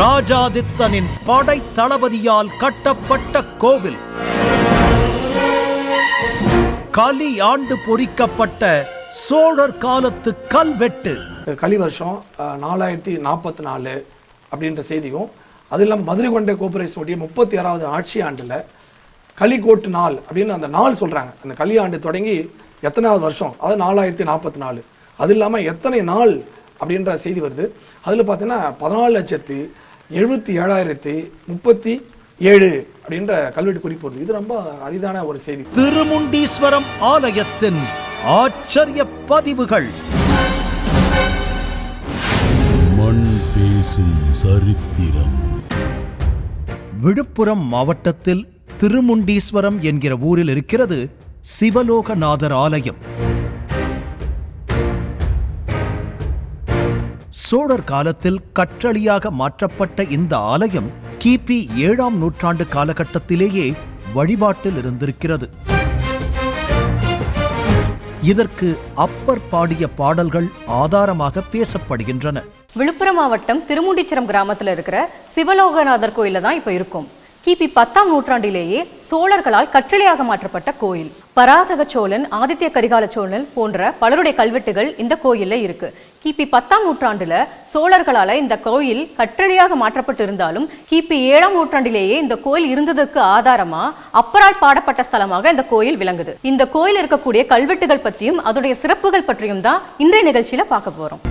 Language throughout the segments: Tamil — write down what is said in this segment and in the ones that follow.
ராஜாதித்தனின் படை தளபதியால் கட்டப்பட்ட கோவில். களி ஆண்டு பொறிக்கப்பட்ட சோழர் காலத்து கல்வெட்டு களி வருஷம் நாலாயிரத்தி நாற்பத்தி நாலு அப்படின்ற செய்தியும் அது இல்லாமல் மதுரை கொண்ட கோபுரேசனுடைய முப்பத்தி ஆறாவது ஆட்சி ஆண்டில் களிகோட்டு நாள் அப்படின்னு அந்த நாள் சொல்கிறாங்க அந்த களி ஆண்டு தொடங்கி எத்தனாவது வருஷம்? அது நாலாயிரத்தி நாற்பத்தி நாலு. அது இல்லாமல் எத்தனை நாள் அப்படின்ற செய்தி வருது. அதில் பார்த்தீங்கன்னா பதினாலு லட்சத்தி எழுபத்தி ஏழாயிரத்தி முப்பத்தி ஏழு அப்படின்ற கல்வெட்டு குறிப்பு வருது. இது ரொம்ப அரிதான ஒரு செய்தி. திருமுண்டீஸ்வரம் ஆலயத்தின் ஆச்சரிய பதிவுகள். மண் பேசும் சரித்திரம். விழுப்புரம் மாவட்டத்தில் திருமுண்டீஸ்வரம் என்கிற ஊரில் இருக்கிறது சிவலோகநாதர் ஆலயம். சோழர் காலத்தில் கற்றளியாக மாற்றப்பட்ட இந்த ஆலயம் கிபி ஏழாம் நூற்றாண்டு காலகட்டத்திலேயே வழிபாட்டில் இருந்திருக்கிறது. இதற்கு அப்பர் பாடிய பாடல்கள் ஆதாரமாக பேசப்படுகின்றன. விழுப்புரம் மாவட்டம் திருமுண்டிச்சரம் கிராமத்தில் இருக்கிற சிவலோகநாதர் கோயில தான் இப்ப இருக்கும். கிபி பத்தாம் நூற்றாண்டிலேயே சோழர்களால் கற்றளியாக மாற்றப்பட்ட கோயில். பராதக சோழன் ஆதித்ய கரிகால சோழன் போன்ற பலருடைய கல்வெட்டுகள் இந்த கோயில்ல இருக்கு. கிபி பத்தாம் நூற்றாண்டுல சோழர்களால இந்த கோயில் கற்றளியாக மாற்றப்பட்டு இருந்தாலும் கிபி ஏழாம் நூற்றாண்டிலேயே இந்த கோயில் இருந்ததற்கு ஆதாரமா அப்பரால் பாடப்பட்ட ஸ்தலமாக இந்த கோயில் விளங்குது. இந்த கோயில் இருக்கக்கூடிய கல்வெட்டுகள் பத்தியும் அதோடைய சிறப்புகள் பற்றியும் தான் இன்றைய நிகழ்ச்சியில பார்க்க போறோம்.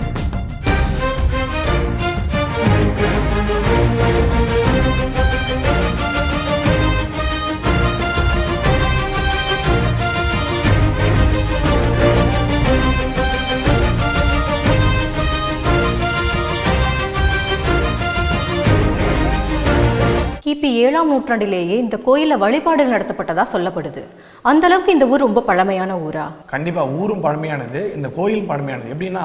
கிபி ஏழாம் நூற்றாண்டிலேயே இந்த கோயிலில் வழிபாடுகள் நடத்தப்பட்டதா சொல்லப்படுது. அந்த அளவுக்கு இந்த ஊர் ரொம்ப பழமையான ஊரா? கண்டிப்பாக ஊரும் பழமையானது இந்த கோயில் பழமையானது. எப்படின்னா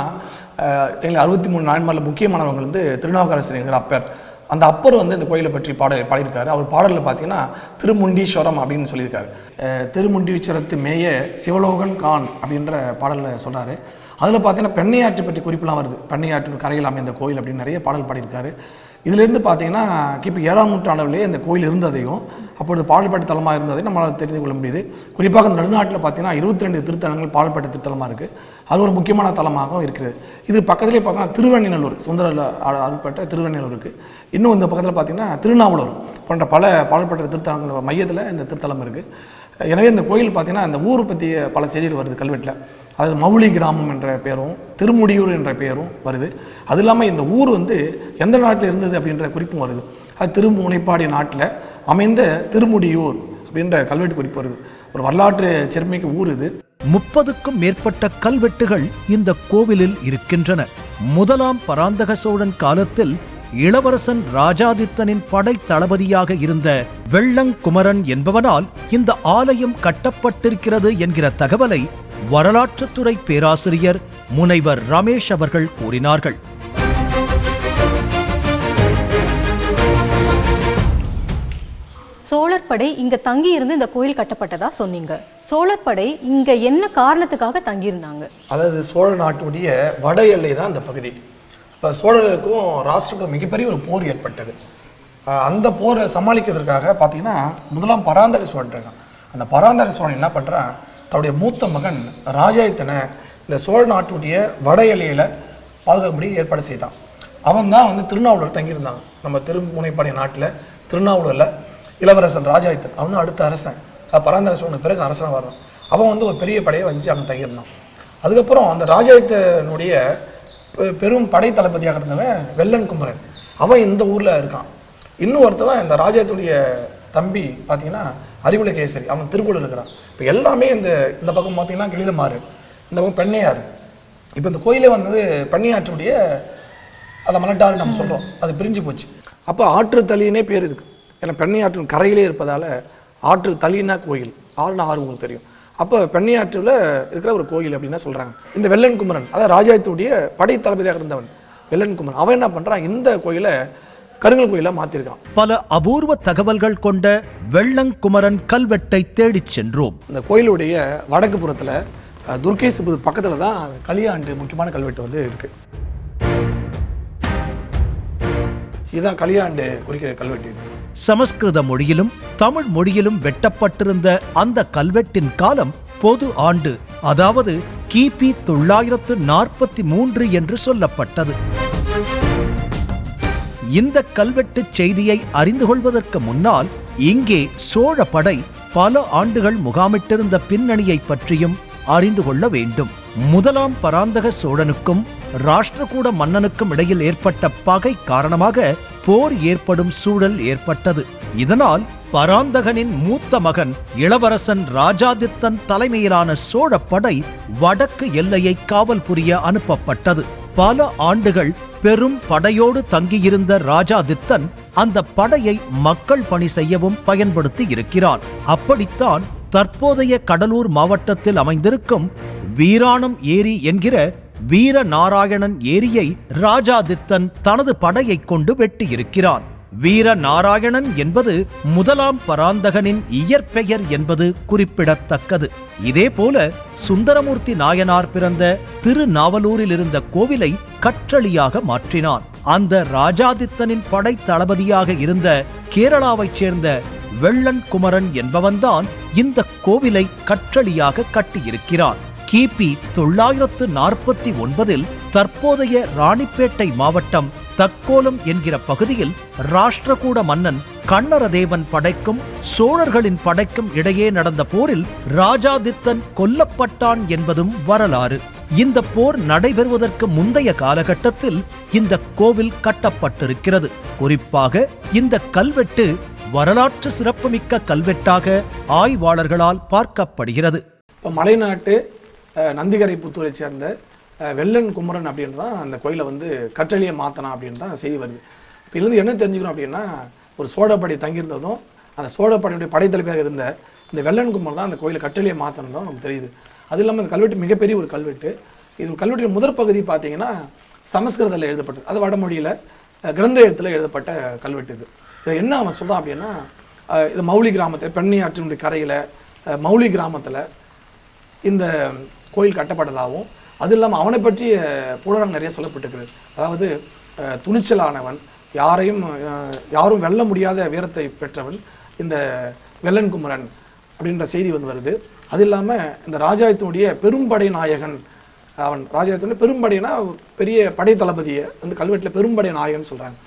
எங்களுக்கு அறுபத்தி மூணு நாயன்மாரில் முக்கியமானவங்க வந்து திருநாவுக்கரசர் என்கிற அப்பர். அந்த அப்பர் வந்து இந்த கோயிலை பற்றி பாட பாடியிருக்காரு. அவர் பாடலில் பார்த்தீங்கன்னா திருமுண்டீஸ்வரம் அப்படின்னு சொல்லியிருக்காரு. திருமுண்டீஸ்வரத்து மேய சிவலோகன் கான் அப்படின்ற பாடலில் சொல்கிறாரு அதில் பார்த்தீங்கன்னா பெண்ணையாற்று பற்றி குறிப்பெல்லாம் வருது. பெண்ணையாற்று கரையில் அமைந்த கோயில் அப்படின்னு நிறைய பாடல் பாடியிருக்காரு. இதிலிருந்து பார்த்தீங்கன்னா கிபி ஏழாம் நூற்றாண்டிலே இந்த கோயில் இருந்ததையும் அப்பொழுது பாடல்பட்ட தலமாக இருந்ததையும் நம்மளால் தெரிந்து கொள்ள முடியுது. குறிப்பாக இந்த நடுநாட்டில் பார்த்தீங்கன்னா இருபத்தி ரெண்டு திருத்தலங்கள் பாடல்பட்ட திருத்தலமாக இருக்குது அது ஒரு முக்கியமான தலமாகவும் இருக்குது இது பக்கத்துலேயே பார்த்தீங்கன்னா திருவண்ணிநல்லூர் சுந்தர ஆள்பட்ட திருவண்ணிநல்லூர் இருக்குது இன்னும் இந்த பக்கத்தில் பார்த்தீங்கன்னா திருநாவலூர் போன்ற பல பாடல்பட்ட திருத்தலங்கள் மையத்தில் இந்த திருத்தலம் இருக்குது எனவே இந்த கோயில் பார்த்தீங்கன்னா இந்த ஊர் பற்றிய பல செய்திகள் வருது கல்வெட்டில். அதாவது மவுளி கிராமம் என்ற பெயரும் திருமுடியூர் என்ற பெயரும் வருது. அது இல்லாமல் இந்த ஊர் வந்து எந்த நாட்டில் இருந்தது அப்படின்ற குறிப்பும் வருது. அது திருமுனைப்பாடி நாட்டில் அமைந்த திருமுடியூர் அப்படின்ற கல்வெட்டு குறிப்பு வருது. ஒரு வரலாற்று சிறுமிக்கு ஊர் இது. முப்பதுக்கும் மேற்பட்ட கல்வெட்டுகள் இந்த கோவிலில் இருக்கின்றன. முதலாம் பராந்தக சோழன் காலத்தில் இளவரசன் ராஜாதித்தனின் படை தளபதியாக இருந்த வெள்ளங்குமரன் என்பவனால் இந்த ஆலயம் கட்டப்பட்டிருக்கிறது என்கிற தகவலை வரலாற்றுத்துறை பேராசிரியர் முனைவர் ரமேஷ் அவர்கள் கூறினார்கள். சோழர் படை இங்க தங்கி இருந்து இந்த கோயில் கட்டப்பட்டதா சொன்னீங்க. சோழர் படை இங்க என்ன காரணத்துக்காக தங்கி இருந்தாங்க அதாவது சோழ நாட்டுடைய வட எல்லை தான் இந்த பகுதி. இப்போ சோழர்களுக்கும் ராஷ்டிரக்கும் மிகப்பெரிய ஒரு போர் ஏற்பட்டது. அந்த போரை சமாளிக்கிறதுக்காக பார்த்தீங்கன்னா முதலாம் பராந்தக சோழன் இருக்கான் அந்த பராந்தக சோழன் என்ன பண்ணுறான் தன்னுடைய மூத்த மகன் ராஜாயத்தனை இந்த சோழ நாட்டுடைய வட எல்லையில் பாதுகாப்புபடி ஏற்பாடு செய்தான். அவன் தான் வந்து திருநாவலூர் தங்கியிருந்தான் நம்ம திருமுனைப்பாடி நாட்டில் திருநாவலூரில் இளவரசன் ராஜாயத்தன். அவன் அடுத்த அரசன். அது பராந்தக சோழனுக்கு பிறகு அரசனாக வரான் அவன் வந்து ஒரு பெரிய படையை வந்து அங்கே தங்கியிருந்தான். அதுக்கப்புறம் அந்த ராஜாயத்தனுடைய பெ- பெரும் படை தளபதியாக இருந்தவன் வெள்ளன் குமரன். அவன் இந்த ஊரில் இருக்கான். இன்னும் ஒருத்தவன் இந்த ராஜாயத்துடைய தம்பி பார்த்தீங்கன்னா அறிவுலகேசரி அவன் திருக்குறள் இருக்கிறான். இப்போ எல்லாமே இந்த இந்த பக்கம் பார்த்தீங்கன்னா கிளிலமாறு இந்த பக்கம் பெண்ணையாறு இப்போ இந்த கோயிலே வந்தது பெண்ணையாற்றுடைய அதை மலட்டாறு நம்ம சொல்கிறோம் அது பிரிஞ்சு போச்சு. அப்போ ஆற்று தளினே பேர் இதுக்கு ஏன்னா பெண்ணையாற்றின் கரையிலே இருப்பதால் ஆற்று தளினா கோயில். ஆறுனா ஆறு உங்களுக்கு தெரியும். அப்போ பெண்ணையாற்றில் இருக்கிற ஒரு கோயில் அப்படின்னு தான் சொல்கிறாங்க இந்த வெள்ளன் குமரன் அதாவது ராஜாயத்துடைய படை தளபதியாக இருந்தவன் வெள்ளன் குமரன். அவன் என்ன பண்ணுறான் இந்த கோயிலை கருங்கல் கோயிலாக மாற்றிருக்கான் பல அபூர்வ தகவல்கள் கொண்ட வெள்ளங்குமரன் கல்வெட்டை தேடிச் சென்றோம். இந்த கோயிலுடைய வடக்கு புறத்தில் துர்க்கேசுபுது பக்கத்தில் தான் களியாண்டு முக்கியமான கல்வெட்டு வந்து இருக்கு. இதுதான் கலியாண்டு குறிக்கிற கல்வெட்டு. சமஸ்கிருத மொழியிலும் தமிழ் மொழியிலும் வெட்டப்பட்டிருந்த அந்த கல்வெட்டின் காலம் பொது ஆண்டு அதாவது கிபி தொள்ளாயிரத்து நாற்பத்தி மூன்று என்று சொல்லப்பட்டது. இந்த கல்வெட்டுச் செய்தியை அறிந்து கொள்வதற்கு முன்னால் இங்கே சோழ படை பல ஆண்டுகள் முகாமிட்டிருந்த பின்னணியை பற்றியும் அறிந்து கொள்ள வேண்டும். முதலாம் பராந்தக சோழனுக்கும் ராஷ்டிரகூட மன்னனுக்கும் இடையில் ஏற்பட்ட பகை காரணமாக போர் ஏற்படும் சூழல் ஏற்பட்டது. இதனால் பராந்தகனின் மூத்த மகன் இளவரசன் ராஜாதித்தன் தலைமையிலான சோழ படை வடக்கு எல்லையை காவல் புரிய அனுப்பப்பட்டது. பல ஆண்டுகள் பெரும் படையோடு தங்கியிருந்த ராஜாதித்தன் அந்த படையை மக்கள் பணி செய்யவும் பயன்படுத்தி இருக்கிறான். அப்படித்தான் தற்போதைய கடலூர் மாவட்டத்தில் அமைந்திருக்கும் வீராணம் ஏரி என்கிற வீரநாராயணன் ஏரியை ராஜாதித்தன் தனது படையைக் கொண்டு வெட்டியிருக்கிறான். வீரநாராயணன் என்பது முதலாம் பராந்தகனின் இயற்பெயர் என்பது குறிப்பிடத்தக்கது. இதேபோல சுந்தரமூர்த்தி நாயனார் பிறந்த திருநாவலூரில் இருந்த கோவிலை கற்றளியாக மாற்றினான். அந்த ராஜாதித்தனின் படை தளபதியாக இருந்த கேரளாவைச் சேர்ந்த வெள்ளன் குமரன் என்பவன்தான் இந்த கோவிலை கற்றளியாக கட்டியிருக்கிறான். கிபி தொள்ளாயிரத்து நாற்பத்தி ஒன்பதில் தற்போதைய ராணிப்பேட்டை மாவட்டம் தக்கோலம் என்கிற பகுதியில் ராஷ்டிரகூட மன்னன் கண்ணரதேவன் படைக்கும் சோழர்களின் படைக்கும் இடையே நடந்த போரில் ராஜாதித்தன் கொல்லப்பட்டான் என்பதும் வரலாறு. இந்த போர் நடைபெறுவதற்கு முந்தைய காலகட்டத்தில் இந்த கோவில் கட்டப்பட்டிருக்கிறது. குறிப்பாக இந்த கல்வெட்டு வரலாற்று சிறப்புமிக்க கல்வெட்டாக ஆய்வாளர்களால் பார்க்கப்படுகிறது. மலைநாட்டு நந்திகரை புத்தூரை சேர்ந்த வெள்ளன் குமரன் அப்படின்னு தான் அந்த கோயிலை வந்து கற்றலியை மாற்றலாம் அப்படின்னு தான் செய்தி வருது. இப்போ இதுலேருந்து என்ன தெரிஞ்சுக்கணும் அப்படின்னா ஒரு சோழப்படை தங்கியிருந்ததும் அந்த சோழப்படையுடைய படைத்தலைவராக இருந்த இந்த வெள்ளன் குமரன் தான் அந்த கோயிலை கற்றலியை மாற்றணும் நமக்கு தெரியுது. அது இல்லாமல் இந்த கல்வெட்டு மிகப்பெரிய ஒரு கல்வெட்டு. இது கல்வெட்டின் முதற் பகுதி பார்த்தீங்கன்னா சமஸ்கிருதத்தில் எழுதப்பட்டது. அது வடமொழியில் கிரந்த எழுத்தில் எழுதப்பட்ட கல்வெட்டு இது. இதை என்ன அவன் சொல்கிறான் அப்படின்னா இது மௌலி கிராமத்தில் பெண்ணி ஆற்றினுடைய கரையில் மௌலி கிராமத்தில் இந்த கோயில் கட்டப்பட்டதாகவும் அது இல்லாமல் அவனை பற்றி புலரம் நிறைய சொல்லப்பட்டிருக்கிறது. அதாவது துணிச்சலானவன் யாரையும் யாரும் வெல்ல முடியாத வீரத்தை பெற்றவன் இந்த வெள்ளன் குமரன் அப்படின்ற செய்தி வந்து வருது. அது இல்லாமல் இந்த ராஜாயத்தினுடைய பெரும்படை நாயகன் அவன் ராஜாயத்தினுடைய பெரும்படைனா பெரிய படை தளபதியை வந்து கல்வெட்டில் பெரும்படை நாயகன் சொல்கிறாங்க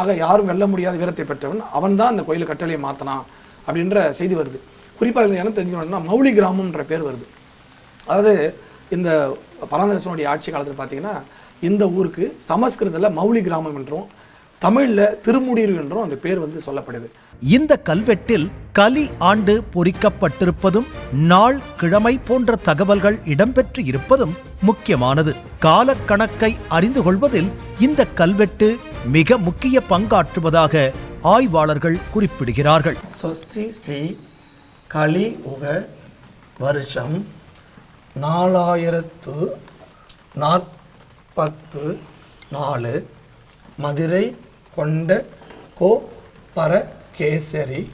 ஆக யாரும் வெல்ல முடியாத வீரத்தை பெற்றவன் அவன் தான் அந்த கோயிலை கட்டளையை மாற்றினான் அப்படின்ற செய்தி வருது. குறிப்பாக இதில் என்ன தெரிஞ்சுக்கணும்னா மௌலி கிராமம்ன்ற பேர் வருது. அதாவது இந்த பராந்தகசனுடைய ஆட்சி காலத்தில் பார்த்தீங்கன்னா இந்த ஊருக்கு சமஸ்கிருதத்தில் மௌலி கிராமம் என்றும் தமிழில் திருமுடியூர் என்றும் அந்த பேர் வந்து சொல்லப்படுது. இந்த கல்வெட்டில் கலி ஆண்டு பொறிக்கப்பட்டிருப்பதும் நாள் கிழமை போன்ற தகவல்கள் இடம்பெற்று இருப்பதும் முக்கியமானது. காலக்கணக்கை அறிந்து கொள்வதில் இந்த கல்வெட்டு மிக முக்கிய பங்காற்றுவதாக ஆய்வாளர்கள் குறிப்பிடுகிறார்கள். ஸ்வஸ்தி ஸ்ரீ கலி உக வருஷம் நாலாயிரத்து நாற்பத்து நாலு மதுரை கொண்ட கோபரகேசரி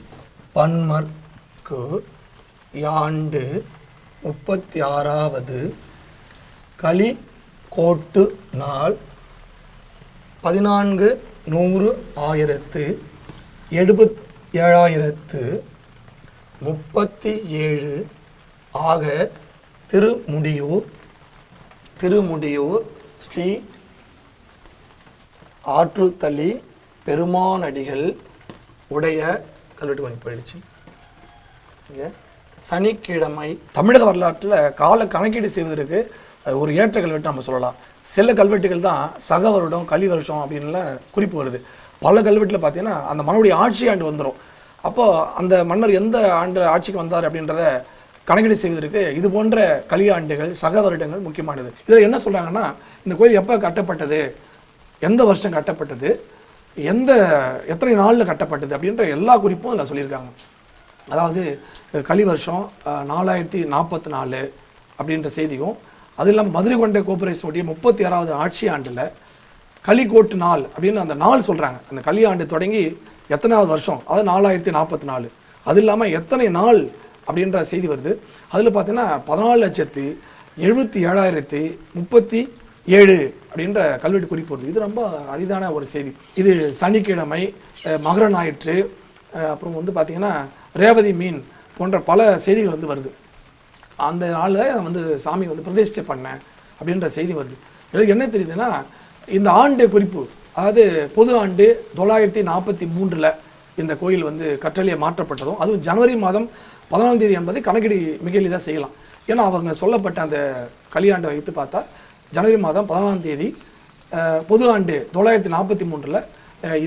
பன்மர்க்கு யாண்டு முப்பத்தி ஆறாவது களி கோட்டு நாள் பதினான்கு நூறு ஆயிரத்து எழுபத் ஏழாயிரத்து முப்பத்தி ஏழு ஆக திருமுடியூர் திருமுடியூர் ஸ்ரீ ஆற்றுத்தளி பெருமானடிகள் உடைய கல்வெட்டு கொஞ்சம் போயிடுச்சு. சனிக்கிழமை தமிழக வரலாற்றில் கால கணக்கீடு செய்வதற்கு ஒரு ஏற்ற கல்வெட்டு நம்ம சொல்லலாம். சில கல்வெட்டுகள் தான் சக வருடம் கலி வருஷம் அப்படின்லாம் குறிப்பு வருது. பல கல்வெட்டில் பார்த்தீங்கன்னா அந்த மன்னருடைய ஆட்சி ஆண்டு வந்துடும் அப்போது அந்த மன்னர் எந்த ஆண்டு ஆட்சிக்கு வந்தார் அப்படின்றத கணக்கீடு செய்வதற்கு இது போன்ற கலியாண்டுகள் சக வருடங்கள் முக்கியமானது. இதில் என்ன சொல்கிறாங்கன்னா இந்த கோயில் எப்போ கட்டப்பட்டது? எந்த வருஷம் கட்டப்பட்டது? எந்த எத்தனை நாளில் கட்டப்பட்டது? அப்படின்ற எல்லா குறிப்பும் அதில் சொல்லியிருக்காங்க. அதாவது கலி வருஷம் நாலாயிரத்தி நாற்பத்தி நாலு அப்படின்ற செய்தியும் அது இல்லாமல் மதுரை கொண்ட கோபுரேசனுடைய முப்பத்தி ஆறாவது ஆட்சி ஆண்டில் களிக்கோட்டு நாள் அப்படின்னு அந்த நாள் சொல்கிறாங்க அந்த களி ஆண்டு தொடங்கி எத்தனாவது வருஷம்? அது நாலாயிரத்தி நாற்பத்தி நாலு. அது இல்லாமல் எத்தனை நாள் அப்படின்ற செய்தி வருது. அதில் பார்த்தீங்கன்னா பதினாலு லட்சத்து எழுபத்தி ஏழாயிரத்தி முப்பத்தி ஏழு அப்படின்ற கல்வெட்டு குறிப்பு வருது. இது ரொம்ப அரிதான ஒரு செய்தி. இது சனிக்கிழமை மகர ஞாயிற்று அப்புறம் வந்து பார்த்தீங்கன்னா ரேவதி மீன் போன்ற பல செய்திகள் வந்து வருது. அந்த நாளில் வந்து சாமி வந்து பிரதிஷ்டை பண்ணேன் அப்படின்ற செய்தி வருது. எனக்கு என்ன தெரியுதுன்னா இந்த ஆண்டு குறிப்பு அதாவது பொது ஆண்டு தொள்ளாயிரத்தி நாற்பத்தி மூன்றில் இந்த கோயில் வந்து கற்றளியை மாற்றப்பட்டதும் அதுவும் ஜனவரி மாதம் பதினாலாம் தேதி என்பதை கணக்கீடு மிக எளிதாக செய்யலாம். ஏன்னா அவங்க சொல்லப்பட்ட அந்த கலியாண்டை வைத்து பார்த்தா ஜனவரி மாதம் பதினாலாம் தேதி பொது ஆண்டு தொள்ளாயிரத்தி நாற்பத்தி மூன்றில்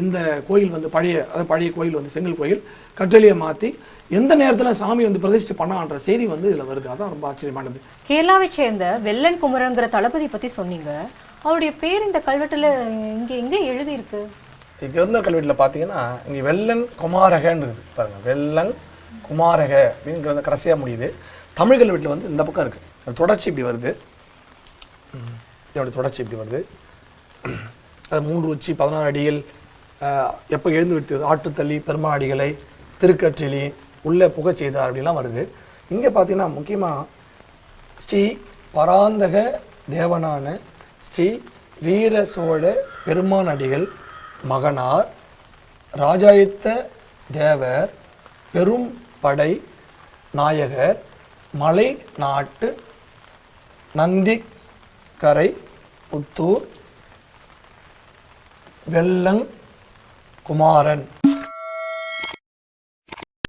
இந்த கோயில் வந்து பழைய அதாவது பழைய கோயில் வந்து செங்கல் கோயில் கற்றளியை மாற்றி எந்த நேரத்தில் சாமி வந்து பிரதிஷ்டை பண்ணான்ற செய்தி வந்து இதில் வருது. அதான் ரொம்ப ஆச்சரியமானது. கேரளாவை சேர்ந்த வெள்ளன் குமரன்கிற தளபதி பத்தி சொன்னீங்க. அவருடைய பேர் இந்த கல்வெட்டுல இங்க எங்க எழுதி இருக்கு இங்கே இருந்த கல்வெட்டில் பார்த்தீங்கன்னா இங்கே வெள்ளன் குமாரகன்னு இருக்குது பாருங்க. வெள்ளன் குமாரக அப்படிங்கிறது கடைசியாக முடியுது. தமிழ்கள் வீட்டில் வந்து இந்த பக்கம் இருக்குது அது தொடர்ச்சி இப்படி வருது. ம், இதோட தொடர்ச்சி இப்படி வருது. அது மூன்று உச்சி பதினாறு அடியில் எப்போ எழுந்து விட்டு ஆட்டுத்தள்ளி பெருமாடிகளை திருக்கற்றிலி உள்ளே புகச் செய்தார் அப்படிலாம் வருது. இங்கே பார்த்தீங்கன்னா முக்கியமாக ஸ்ரீ பராந்தக தேவனான ஸ்ரீ வீர சோழ பெருமான் அடிகள் மகனார் ராஜாயுத்த தேவர் பெரும் படை நாயகர் மலை நாட்டு நந்திக்கரை புத்தூர் வெள்ளங் குமாரன்.